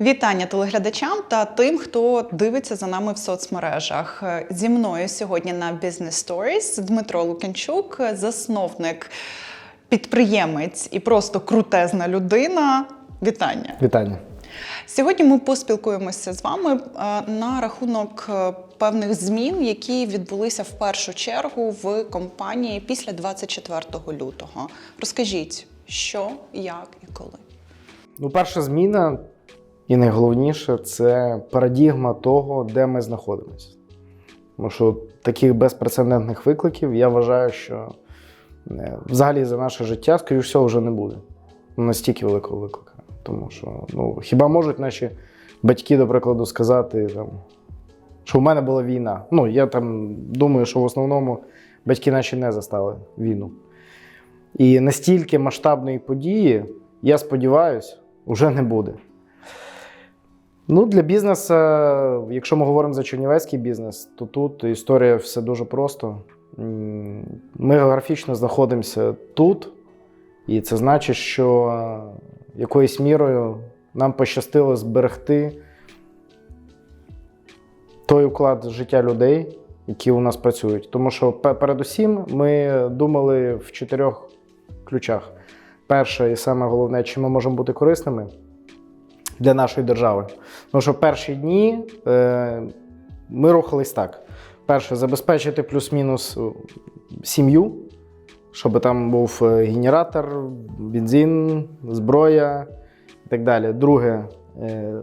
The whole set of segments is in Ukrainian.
Вітання телеглядачам та тим, хто дивиться за нами в соцмережах. Зі мною сьогодні на Business Stories Дмитро Лук'янчук, засновник, підприємець і просто крутезна людина. Вітання! Вітання. Сьогодні ми поспілкуємося з вами е, на рахунок е, певних змін, які відбулися в першу чергу в компанії після 24 лютого. Розкажіть, що, як і коли. Ну, перша зміна, і найголовніше, це парадігма того, де ми знаходимося. Тому що таких безпрецедентних викликів я вважаю, що е, взагалі за наше життя, скоріш всього, вже не буде. Настільки великого виклика. Тому що ну, хіба можуть наші батьки, до прикладу, сказати, там, що в мене була війна. Ну, я там думаю, що в основному батьки наші не застали війну. І настільки масштабної події, я сподіваюся, вже не буде. Ну, для бізнесу, якщо ми говоримо за чернівецький бізнес, то тут історія все дуже просто. Ми географічно знаходимося тут, і це значить, що якоюсь мірою нам пощастило зберегти той уклад життя людей, які у нас працюють. Тому що передусім ми думали в чотирьох ключах. Перше і саме головне, чи ми можемо бути корисними для нашої держави. Тому що перші дні е, ми рухались так: перше, забезпечити плюс-мінус е, сім'ю, щоб там був е, генератор, бензин, зброя і так далі. Друге, е, е,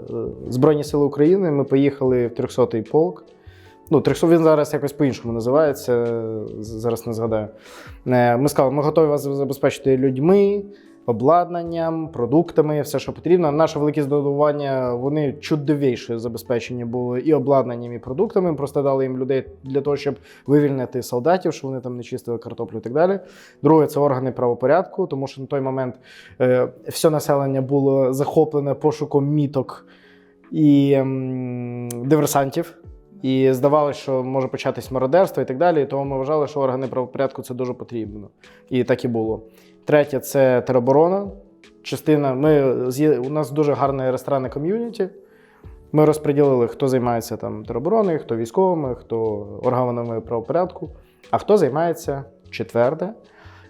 Збройні Сили України. Ми поїхали в 300-й полк. Ну, 300 він зараз якось по-іншому називається, зараз не згадаю. Ми сказали, ми готові вас забезпечити людьми, обладнанням, продуктами, все, що потрібно. Наше велике здивування, вони чудовіше забезпечені були і обладнанням, і продуктами. Ми просто дали їм людей для того, щоб вивільнити солдатів, щоб вони там не чистили картоплю і так далі. Друге, це органи правопорядку, тому що на той момент е, все населення було захоплене пошуком міток і ем, диверсантів. І здавалося, що може початись мародерство і так далі. І тому ми вважали, що органи правопорядку це дуже потрібно. І так і було. Третє це тероборона. Частина. Ми, у нас дуже гарне ресторанне ком'юніті. Ми розподілили, хто займається там теробороною, хто військовими, хто органами правопорядку, а хто займається четверте.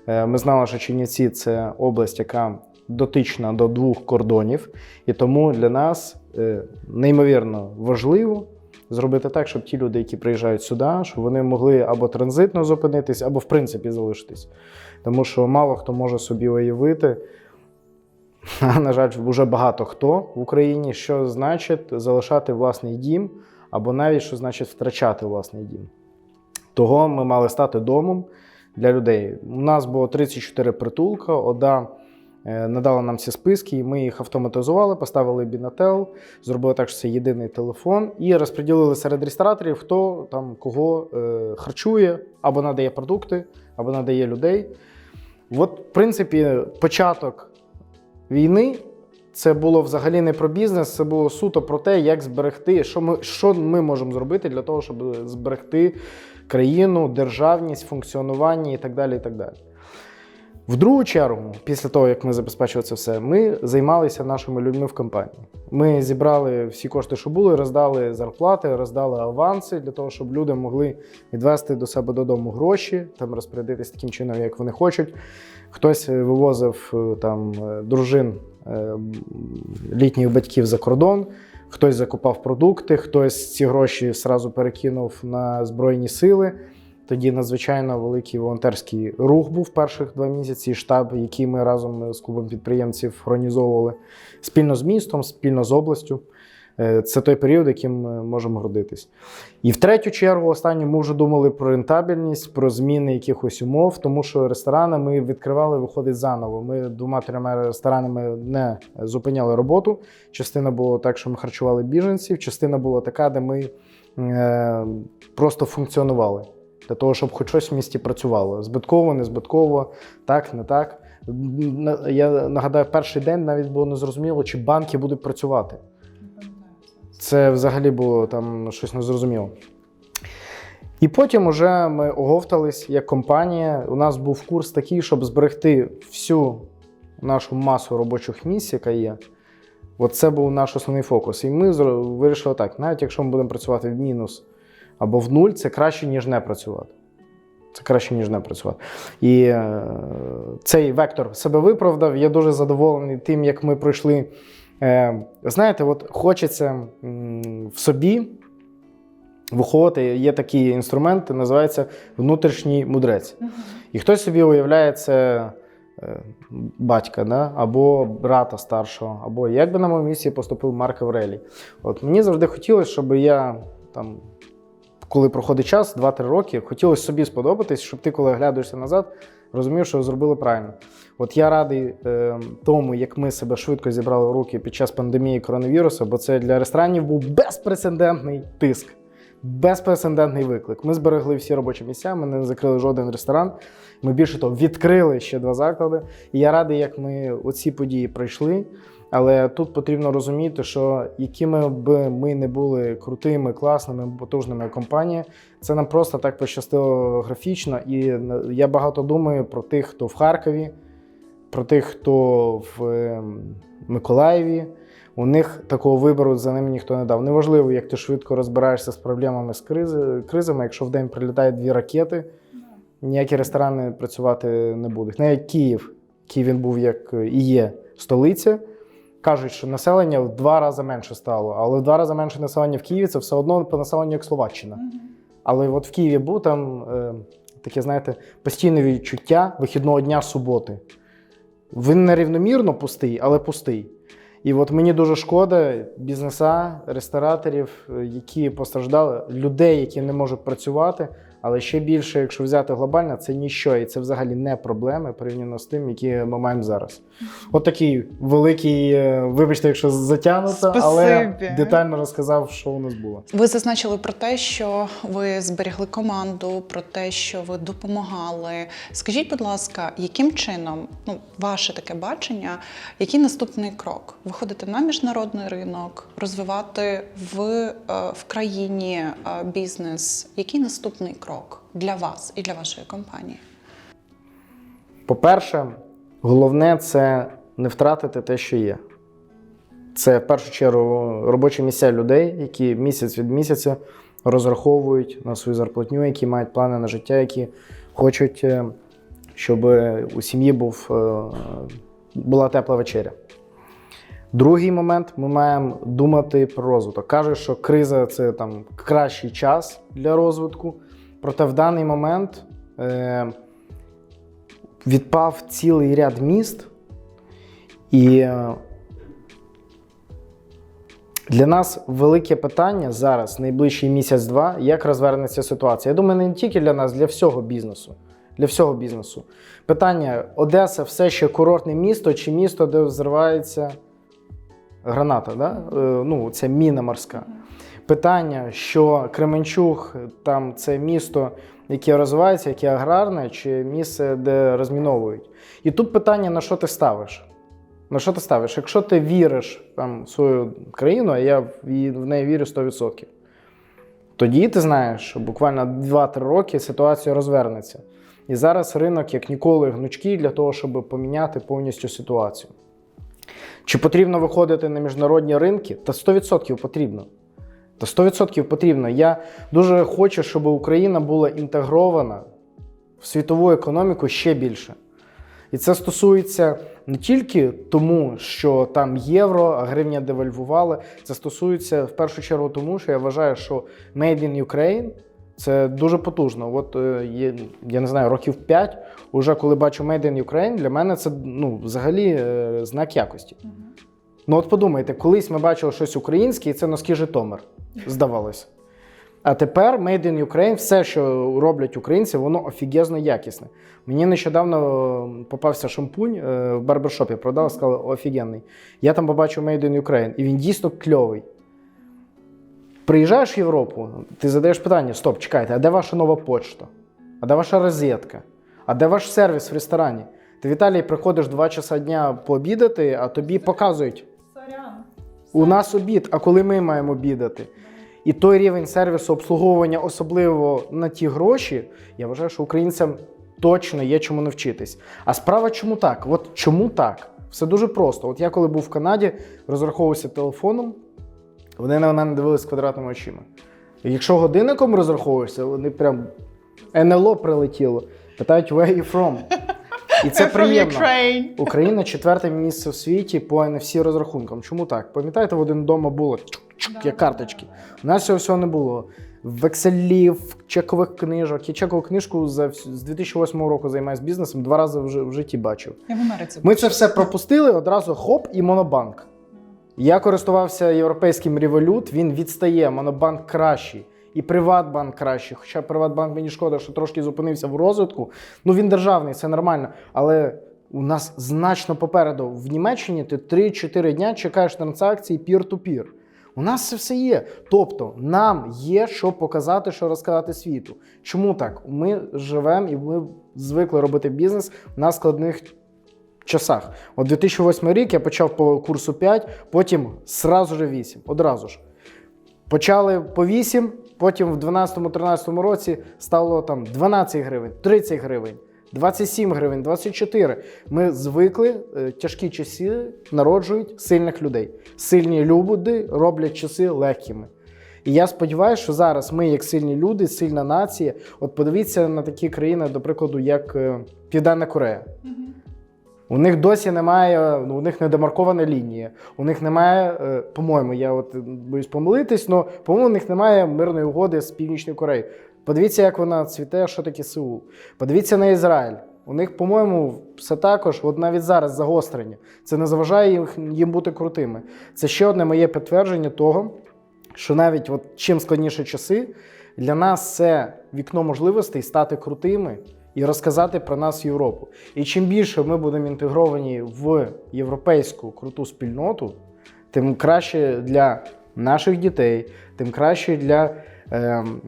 Е, Ми знали, що Чернівці це область, яка дотична до двох кордонів, і тому для нас е, неймовірно важливо зробити так, щоб ті люди, які приїжджають сюди, щоб вони могли або транзитно зупинитись, або в принципі залишитись. Тому що мало хто може собі уявити, на жаль, вже багато хто в Україні, що значить залишати власний дім, або навіть що значить втрачати власний дім. Того ми мали стати домом для людей. У нас було 34 притулка, ОДА е, надала нам ці списки, і ми їх автоматизували, поставили бінател, зробили так, що це єдиний телефон, і розподілили серед рестораторів, хто там кого е, харчує, або надає продукти, або надає людей. От, в принципі, початок війни це було взагалі не про бізнес, це було суто про те, як зберегти, що ми, що ми можемо зробити для того, щоб зберегти країну, державність, функціонування і так далі. І так далі. В другу чергу, після того, як ми забезпечили це все, ми займалися нашими людьми в компанії. Ми зібрали всі кошти, що були, роздали зарплати, роздали аванси для того, щоб люди могли відвести до себе додому гроші, там розпорядитись таким чином, як вони хочуть. Хтось е, вивозив е, там е, дружин літніх батьків за кордон, хтось закупав продукти, хтось ці гроші сразу перекинув на Збройні сили. Тоді надзвичайно великий волонтерський рух був перших два місяці. Штаб, який ми разом з клубом підприємців організовували спільно з містом, спільно з областю. Е, Це той період, яким ми можемо гордитись. І в третю чергу, останню, ми вже думали про рентабельність, про зміни якихось умов, тому що ресторани ми відкривали, виходить заново. Ми двома-трьома ресторанами не зупиняли роботу. Частина була так, що ми харчували біженців, частина була така, де ми е, просто функціонували для того, щоб хоч щось в місті працювало. Збитково, не збитково, так, не так. Я нагадаю, перший день навіть було незрозуміло, чи банки будуть працювати. Це взагалі було там щось незрозуміло. І потім уже ми оговтались як компанія. У нас був курс такий, щоб зберегти всю нашу масу робочих місць, яка є, От це був наш основний фокус. І ми вирішили так: навіть якщо ми будемо працювати в мінус або в нуль, це краще, ніж не працювати. Це краще, ніж не працювати. І е, цей вектор себе виправдав. Я дуже задоволений тим, як ми пройшли. Е, знаєте, от хочеться м, в собі виховувати. Є такий інструмент, називається внутрішній мудрець. І хтось собі уявляє це е, батька, да? або брата старшого, або як би на моєму місці поступив Марк Аврелій. От мені завжди хотілося, щоб я там, коли проходить час, 2-3 роки, хотілося собі сподобатись, щоб ти, коли оглядаєшся назад, розумів, що зробили правильно. От я радий е, тому, як ми себе швидко зібрали в руки під час пандемії коронавірусу, бо це для ресторанів був безпрецедентний тиск. Безпрецедентний виклик. Ми зберегли всі робочі місця, ми не закрили жоден ресторан. Ми більше того, відкрили ще два заклади. І я радий, як ми оці події пройшли. Але тут потрібно розуміти, що якими б ми не були крутими, класними, потужними компаніями, це нам просто так пощастило графічно. І я багато думаю про тих, хто в Харкові, про тих, хто в ем, Миколаєві. У них такого вибору за ними ніхто не дав. Неважливо, як ти швидко розбираєшся з проблемами з кризами. Якщо в день прилітають дві ракети, ніякі ресторани працювати не будуть. Навіть Київ, Київ він був як і є столиця. Кажуть, що населення в два рази менше стало, але в два рази менше населення в Києві це все одно по населенню як Словаччина. Але от в Києві був там е, таке, знаєте, постійне відчуття вихідного дня суботи. Він нерівномірно пустий, але пустий. І от мені дуже шкода бізнеса, рестораторів, е, які постраждали, людей, які не можуть працювати. Але ще більше, якщо взяти глобально, це ніщо, і це взагалі не проблеми порівняно з тим, які ми маємо зараз. От такий великий, е, вибачте, якщо затягнуто, але детально розказав, що у нас було. Ви зазначили про те, що ви зберігли команду, про те, що ви допомагали. Скажіть, будь ласка, яким чином ну ваше таке бачення, який наступний крок? Виходити на міжнародний ринок, розвивати в, е, в країні е, бізнес? Який наступний крок для вас і для вашої компанії? По-перше, головне це не втратити те, що є. Це в першу чергу робочі місця людей, які місяць від місяця розраховують на свою зарплатню, які мають плани на життя, які хочуть, е, щоб у сім'ї був, е, була тепла вечеря. Другий момент ми маємо думати про розвиток. Кажуть, що криза це там кращий час для розвитку. Проте в даний момент е, відпав цілий ряд міст, і е, для нас велике питання зараз, найближчий місяць-два, як розвернеться ситуація. Я думаю, не тільки для нас, для всього бізнесу. Для всього бізнесу. Питання: Одеса все ще курортне місто чи місто, де взривається граната, да? Е, ну, це міна морська. Питання, що Кременчуг там це місто, яке розвивається, яке аграрне, чи місце, де розміновують. І тут питання, на що ти ставиш? На що ти ставиш? Якщо ти віриш там, в свою країну, а я в неї вірю 100%, тоді ти знаєш, що буквально 2-3 роки ситуація розвернеться. І зараз ринок як ніколи гнучкий для того, щоб поміняти повністю ситуацію. Чи потрібно виходити на міжнародні ринки? Та 100% потрібно. Та 100% потрібно. Я дуже хочу, щоб Україна була інтегрована в світову економіку ще більше. І це стосується не тільки тому, що там євро, а гривня девальвували. Це стосується в першу чергу тому, що я вважаю, що Made in Ukraine це дуже потужно. От е, є, я не знаю, років 5, уже коли бачу Made in Ukraine, для мене це ну, взагалі е, знак якості. Ну от подумайте, колись ми бачили щось українське, і це носки Житомир, здавалося. А тепер Made in Ukraine, все, що роблять українці, воно офігезно якісне. Мені нещодавно е, попався шампунь е, в барбершопі, продав, сказали, офігенний. Я там побачив Made in Ukraine, і він дійсно кльовий. Приїжджаєш в Європу, ти задаєш питання: стоп, чекайте, а де ваша нова почта? А де ваша розетка? А де ваш сервіс в ресторані? Ти в Італії приходиш два часа дня пообідати, а тобі показують. У нас обід, а коли ми маємо обідати? І той рівень сервісу обслуговування, особливо на ті гроші, я вважаю, що українцям точно є чому навчитись. А справа чому так? От чому так? Все дуже просто. От я коли був в Канаді, розраховувався телефоном, вони на мене дивились квадратними очима. Якщо годинником розраховуєшся, вони прям НЛО прилетіло. Питають, where you from? І це приємно. Україна четверте місце в світі по NFC розрахункам. Чому так? Пам'ятаєте, в один вдома було як карточки. У нас цього всього не було. Векселів, чекових книжок. Я чекову книжку за з 2008 року займаюся бізнесом, два рази вже в житті бачив. Я в Америці. Ми це все пропустили одразу хоп і монобанк. Я користувався європейським Revolut, він відстає, монобанк кращий. І Приватбанк кращий. Хоча Приватбанк мені шкода, що трошки зупинився в розвитку. Ну він державний, це нормально. Але у нас значно попереду. В Німеччині ти 3-4 дня чекаєш транзакції peer-to-peer. У нас це все є. Тобто нам є що показати, що розказати світу. Чому так? Ми живемо і ми звикли робити бізнес на складних часах. От 2008 рік я почав по курсу 5, потім сразу же 8, одразу ж. Почали по 8, потім в 12-13 році стало там 12 гривень, 30 гривень, 27 гривень, 24. Ми звикли, е, тяжкі часи народжують сильних людей. Сильні люди роблять часи легкими. І я сподіваюся, що зараз ми, як сильні люди, сильна нація, от подивіться на такі країни, до прикладу, як е, Південна Корея. У них досі немає, у них не демаркована лінія. У них немає, е, по-моєму, я от боюсь помилитись, але по-моєму, у них немає мирної угоди з Північною Кореєю. Подивіться, як вона цвіте, що таке Сеул. Подивіться на Ізраїль. У них, по-моєму, все також, от навіть зараз загострення. Це не заважає їх, їм бути крутими. Це ще одне моє підтвердження того, що навіть от чим складніші часи, для нас це вікно можливостей стати крутими і розказати про нас Європу. І чим більше ми будемо інтегровані в європейську круту спільноту, тим краще для наших дітей, тим краще для ем,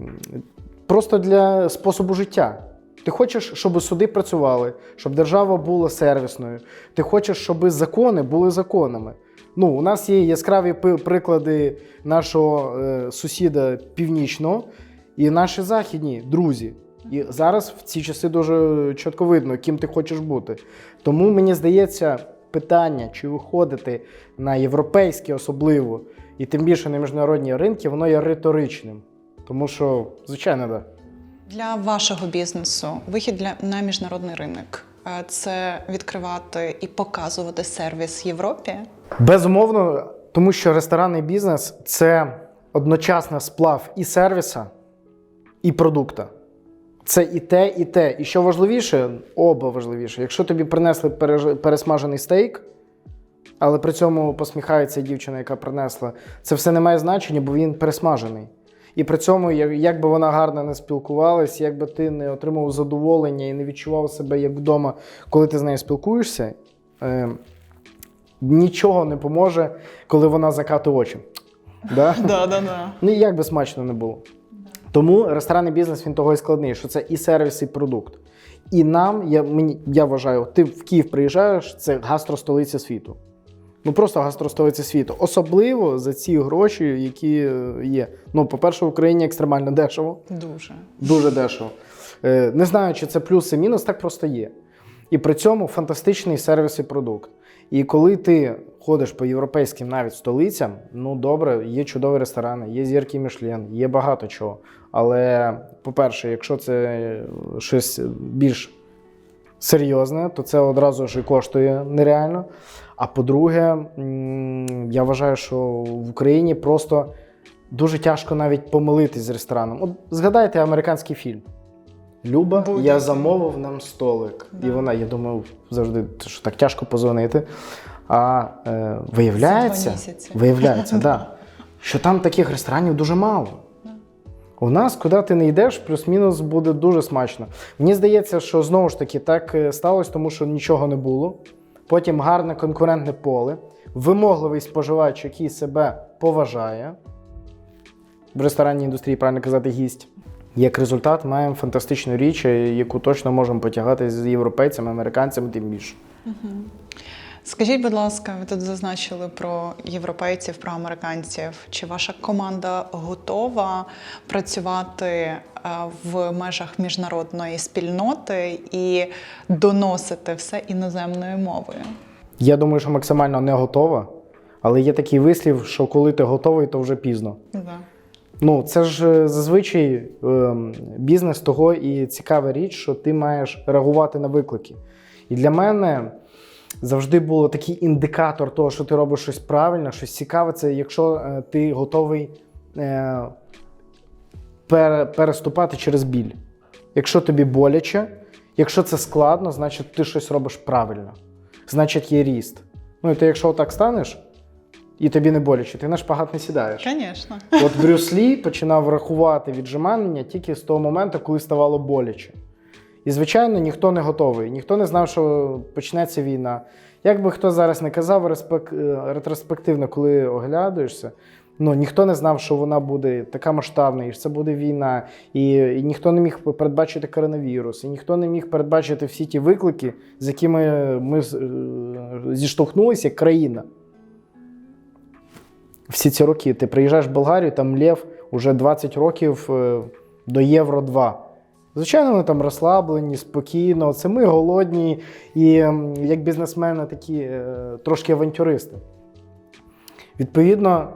просто для способу життя. Ти хочеш, щоб суди працювали, щоб держава була сервісною. Ти хочеш, щоб закони були законами. Ну, у нас є яскраві приклади нашого е, сусіда північного і наші західні друзі. І зараз в ці часи дуже чітко видно, ким ти хочеш бути. Тому мені здається, питання, чи виходити на європейські особливо, і тим більше на міжнародні ринки, воно є риторичним. Тому що, звичайно, так. Да. Для вашого бізнесу вихід для на міжнародний ринок е, це відкривати і показувати сервіс Європі. Безумовно, тому що ресторанний бізнес це одночасно сплав і сервіса, і продукта. Це і те, і те. І що важливіше, оба важливіше. Якщо тобі принесли пересмажений стейк, але при цьому посміхається дівчина, яка принесла, це все не має значення, бо він пересмажений. І при цьому, як, як би вона гарно не спілкувалась, як би ти не отримав задоволення і не відчував себе як вдома, коли ти з нею спілкуєшся, е, нічого не поможе, коли вона закатує очі. Да? Да, да, да. Ну, як би смачно не було. Тому ресторанний бізнес він того і складний, що це і сервіс, і продукт. І нам, я, мені, я вважаю, ти в Київ приїжджаєш, це гастростолиця світу. Ну просто гастростолиця світу. Особливо за ці гроші, які е, є. Ну, по-перше, в Україні екстремально дешево. Дуже. Дуже дешево. Е, Не знаю, чи це плюс і мінус, так просто є. І при цьому фантастичний сервіс і продукт. І коли ти ходиш по європейським навіть столицям, ну добре, є чудові ресторани, є зірки Мішлен, є багато чого. Але, по-перше, якщо це щось більш серйозне, то це одразу ж і коштує нереально. А по-друге, я вважаю, що в Україні просто дуже тяжко навіть помилитись з рестораном. От згадайте американський фільм. Люба, Був я замовив нам столик. Да. І вона, я думав, завжди що так тяжко позвонити. А е, виявляється, виявляється, да, що там таких ресторанів дуже мало. У нас, куди ти не йдеш, плюс-мінус буде дуже смачно. Мені здається, що знову ж таки так е, сталося, тому що нічого не було. Потім гарне конкурентне поле, вимогливий споживач, який себе поважає. В ресторанній індустрії, правильно казати, гість. Як результат, маємо фантастичну річ, е, яку точно можемо потягати з європейцями, американцями, тим більше. Скажіть, будь ласка, ви тут зазначили про європейців, про американців. Чи ваша команда готова працювати е, в межах міжнародної спільноти і доносити все іноземною мовою? Я думаю, що максимально не готова, але є такий вислів, що коли ти готовий, то вже пізно. Да. Ну, це ж е, зазвичай ем, бізнес того і цікава річ, що ти маєш реагувати на виклики. І для мене завжди було такий індикатор того, що ти робиш щось правильно, щось цікаве, це якщо е, ти готовий е, пере, переступати через біль. Якщо тобі боляче, якщо це складно, значить ти щось робиш правильно. Значить, є ріст. Ну і ти, якщо отак станеш, і тобі не боляче, ти на шпагат не сідаєш. Звісно. От Брюс Лі починав рахувати віджимання тільки з того моменту, коли ставало боляче. І, звичайно, ніхто не готовий, ніхто не знав, що почнеться війна. Як би хто зараз не казав, е, ретроспективно, коли оглядуєшся, ну, ніхто не знав, що вона буде така масштабна, і що це буде війна, і, і ніхто не міг передбачити коронавірус, і ніхто не міг передбачити всі ті виклики, з якими ми е, зіштовхнулися як країна всі ці роки. Ти приїжджаєш в Болгарію, там Лев уже 20 років е, до Євро 2. Звичайно, вони там розслаблені, спокійно. Це ми голодні і як бізнесмени такі е, трошки авантюристи. Відповідно,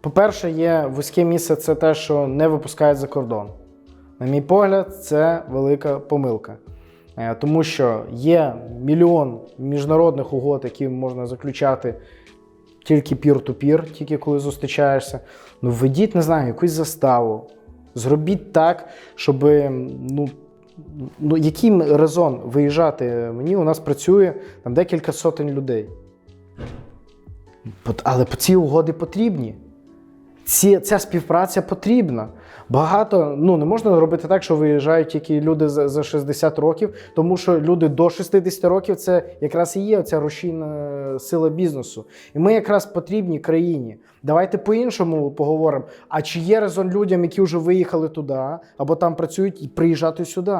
по-перше, є вузьке місце це те, що не випускають за кордон. На мій погляд, це велика помилка. Е, Тому що є мільйон міжнародних угод, які можна заключати тільки пір-ту-пір, тільки коли зустрічаєшся. Ну, введіть, не знаю, якусь заставу. Зробіть так, щоб. Ну, ну, який резон виїжджати мені? У нас працює там декілька сотень людей. Але ці угоди потрібні. Ці, ця співпраця потрібна. Багато ну не можна робити так, що виїжджають тільки люди за, за 60 років, тому що люди до 60 років це якраз і є ця рушійна сила бізнесу. І ми якраз потрібні країні. Давайте по-іншому поговоримо. А чи є резон людям, які вже виїхали туди, або там працюють, і приїжджати сюди?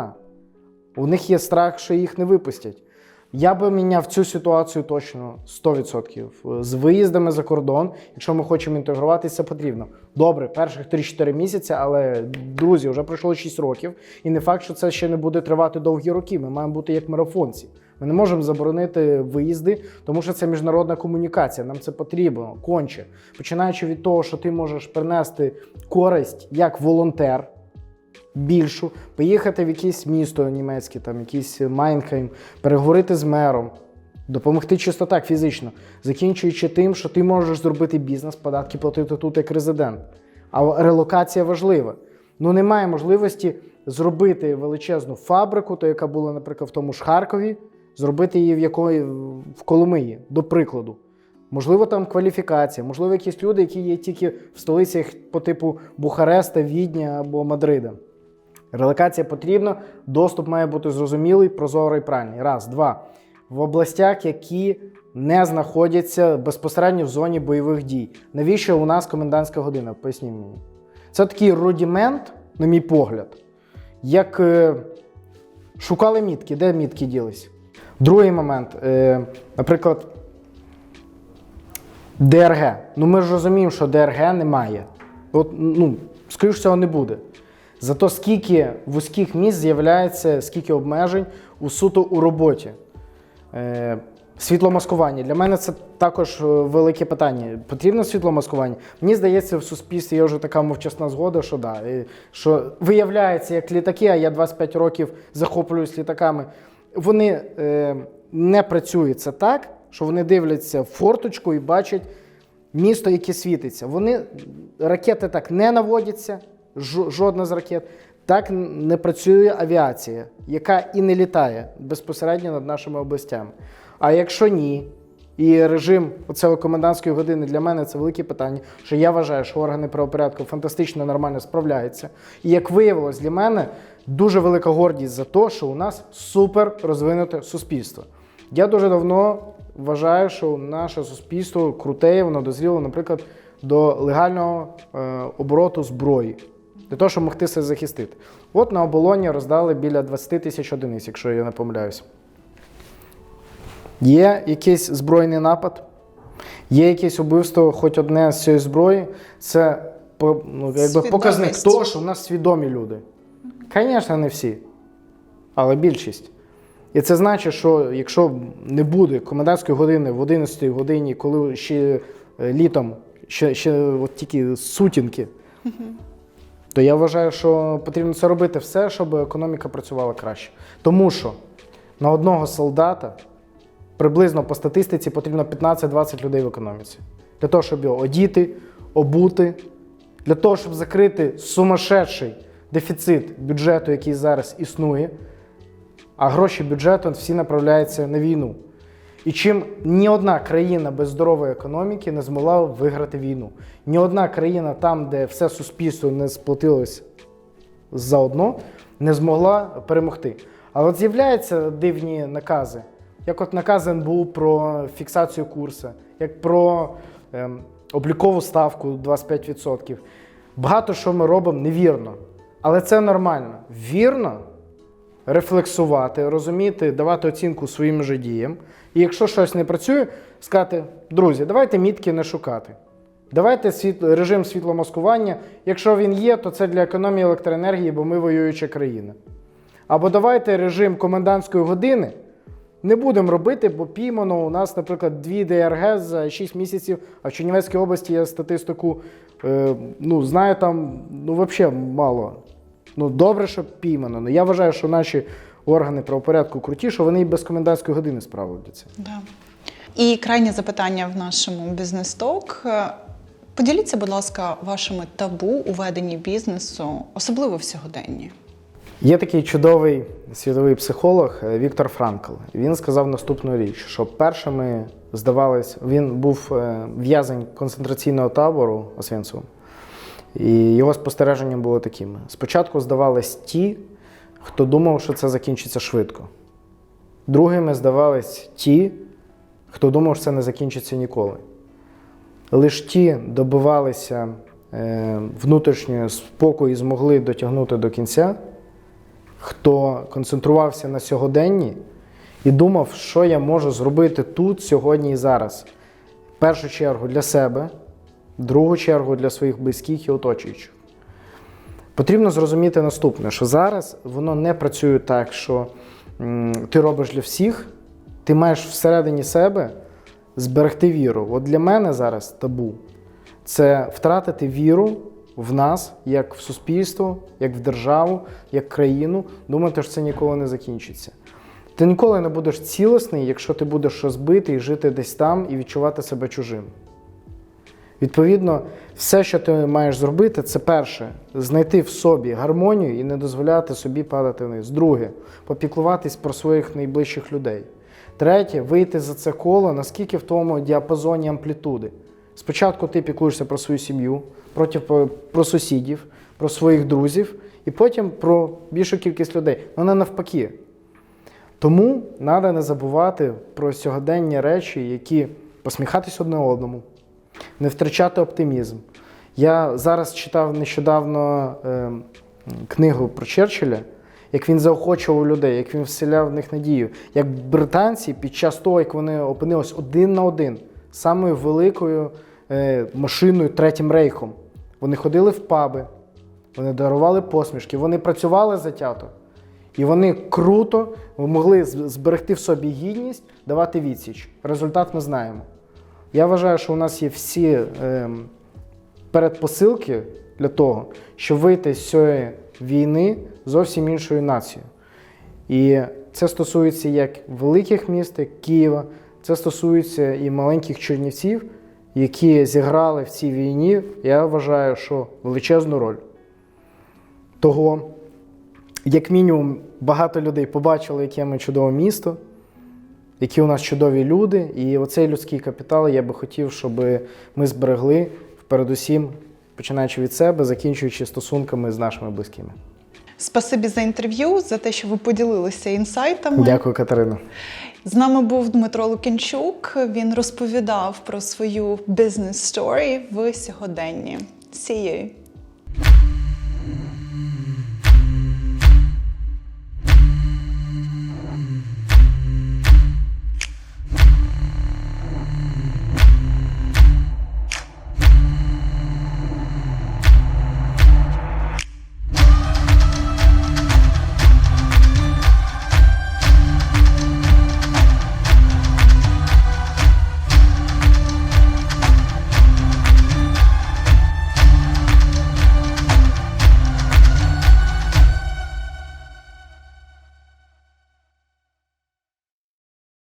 У них є страх, що їх не випустять. Я би міняв цю ситуацію точно 100%. З виїздами за кордон, якщо ми хочемо інтегруватися, потрібно. Добре, перших 3-4 місяці, але друзі, вже пройшло 6 років, і не факт, що це ще не буде тривати довгі роки. Ми маємо бути як марафонці. Ми не можемо заборонити виїзди, тому що це міжнародна комунікація. Нам це потрібно конче. Починаючи від того, що ти можеш принести користь як волонтер більшу, поїхати в якесь місто німецьке, там якийсь Майнхайм, переговорити з мером, допомогти чисто так фізично, закінчуючи тим, що ти можеш зробити бізнес, податки платити тут як резидент. А релокація важлива. Ну немає можливості зробити величезну фабрику, то яка була, наприклад, в тому ж Харкові, зробити її в якої в Коломиї, до прикладу. Можливо, там кваліфікація, можливо, якісь люди, які є тільки в столицях по типу Бухареста, Відня або Мадрида. Релокація потрібна, доступ має бути зрозумілий, прозорий, правильний. Раз, два. В областях, які не знаходяться безпосередньо в зоні бойових дій. Навіщо у нас комендантська година? Поясніть мені. Це такий рудімент, на мій погляд, як е, шукали мітки, де мітки ділись. Другий момент, е, наприклад, ДРГ. Ну ми ж розуміємо, що ДРГ немає. От, ну, скоріш всього, не буде. Зато скільки вузьких місць з'являється, скільки обмежень у суто у роботі. Е, світломаскування. Для мене це також е, велике питання. Потрібно світломаскування? Мені здається, в суспільстві є вже така мовчасна згода, що да. Що виявляється, як літаки, а я 25 років захоплююсь літаками. Вони е, не працюють це так, що вони дивляться в форточку і бачать місто, яке світиться. Вони ракети так не наводяться, жодна з ракет. Так не працює авіація, яка і не літає безпосередньо над нашими областями. А якщо ні, і режим оцього комендантської години для мене це велике питання, що я вважаю, що органи правопорядку фантастично нормально справляються. І як виявилось для мене, дуже велика гордість за те, що у нас супер розвинуте суспільство. Я дуже давно вважаю, що наше суспільство круте, воно дозріло, наприклад, до легального е, обороту зброї. Для того, щоб могти себе захистити. От на оболоні роздали біля 20 тисяч одиниць, якщо я не помиляюся. Є якийсь збройний напад, є якесь убивство, хоч одне з цієї зброї, це ну, якби показник того, що в нас свідомі люди. Звісно, не всі, але більшість. І це значить, що якщо не буде комендантської години в 11 годині, коли ще е, літом ще, ще от тільки сутінки, то я вважаю, що потрібно це робити все, щоб економіка працювала краще. Тому що на одного солдата приблизно по статистиці потрібно 15-20 людей в економіці. Для того, щоб його одіти, обути, для того, щоб закрити сумасшедший дефіцит бюджету, який зараз існує, а гроші бюджету всі направляються на війну. І чим ні одна країна без здорової економіки не змогла виграти війну. Ні одна країна там, де все суспільство не сплотилось заодно, не змогла перемогти. Але от з'являються дивні накази, як от наказ НБУ про фіксацію курсу, як про ем, облікову ставку 25%. Багато що ми робимо невірно. Але це нормально. Вірно рефлексувати, розуміти, давати оцінку своїм же діям. І якщо щось не працює, сказати, друзі, давайте мітки не шукати. Давайте світ, режим світломаскування. Якщо він є, то це для економії електроенергії, бо ми воююча країна. Або давайте режим комендантської години не будемо робити, бо піймано у нас, наприклад, дві ДРГ за 6 місяців, а в Чернівецькій області я статистику е, ну, знаю там ну, взагалі мало. Ну, добре, що піймано. Ну, я вважаю, що наші органи правопорядку круті, що вони і без комендантської години справляться. Да. І крайнє запитання в нашому бізнес-ток. Поділіться, будь ласка, вашими табу у веденні бізнесу, особливо в сьогоденні. Є такий чудовий світовий психолог е, Віктор Франкл. Він сказав наступну річ: що першими здавались, він був е, в'язень концентраційного табору Освенцу, і його спостереження було такими: спочатку здавались ті, хто думав, що це закінчиться швидко. Другими здавались ті, хто думав, що це не закінчиться ніколи. Лиш ті добивалися е, внутрішнього спокою і змогли дотягнути до кінця, хто концентрувався на сьогоденні і думав, що я можу зробити тут, сьогодні і зараз. В першу чергу для себе, другу чергу для своїх близьких і оточуючих. Потрібно зрозуміти наступне, що зараз воно не працює так, що ти робиш для всіх, ти маєш всередині себе зберегти віру. От для мене зараз табу це втратити віру в нас, як в суспільство, як в державу, як країну, думати, що це ніколи не закінчиться. Ти ніколи не будеш цілісний, якщо ти будеш розбитий, жити десь там і відчувати себе чужим. Відповідно, все, що ти маєш зробити, це перше знайти в собі гармонію і не дозволяти собі падати вниз. Друге попіклуватись про своїх найближчих людей. Третє вийти за це коло, наскільки в тому діапазоні амплітуди. Спочатку ти піклуєшся про свою сім'ю, про сусідів, про своїх друзів, і потім про більшу кількість людей. Ну не навпаки. Тому треба не забувати про сьогоденні речі, які посміхатись одне одному, не втрачати оптимізм. Я зараз читав нещодавно е, книгу про Черчилля, як він заохочував людей, як він вселяв в них надію. Як британці під час того, як вони опинились один на один самою великою е, машиною Третім рейхом, вони ходили в паби, вони дарували посмішки, вони працювали затято. І вони круто могли зберегти в собі гідність, давати відсіч. Результат ми знаємо. Я вважаю, що у нас є всі ем, передпосилки для того, щоб вийти з цієї війни зовсім іншою нацією. І це стосується як великих міст, як Києва, це стосується і маленьких чернівців, які зіграли в цій війні, я вважаю, що величезну роль. Того, як мінімум, багато людей побачили, яке ми чудове місто, які у нас чудові люди. І оцей людський капітал я би хотів, щоб ми зберегли передусім, починаючи від себе, закінчуючи стосунками з нашими близькими. Спасибі за інтерв'ю, за те, що ви поділилися інсайтами. Дякую, Катерина. З нами був Дмитро Лукінчук. Він розповідав про свою бізнес сторі в сьогоденні. See you!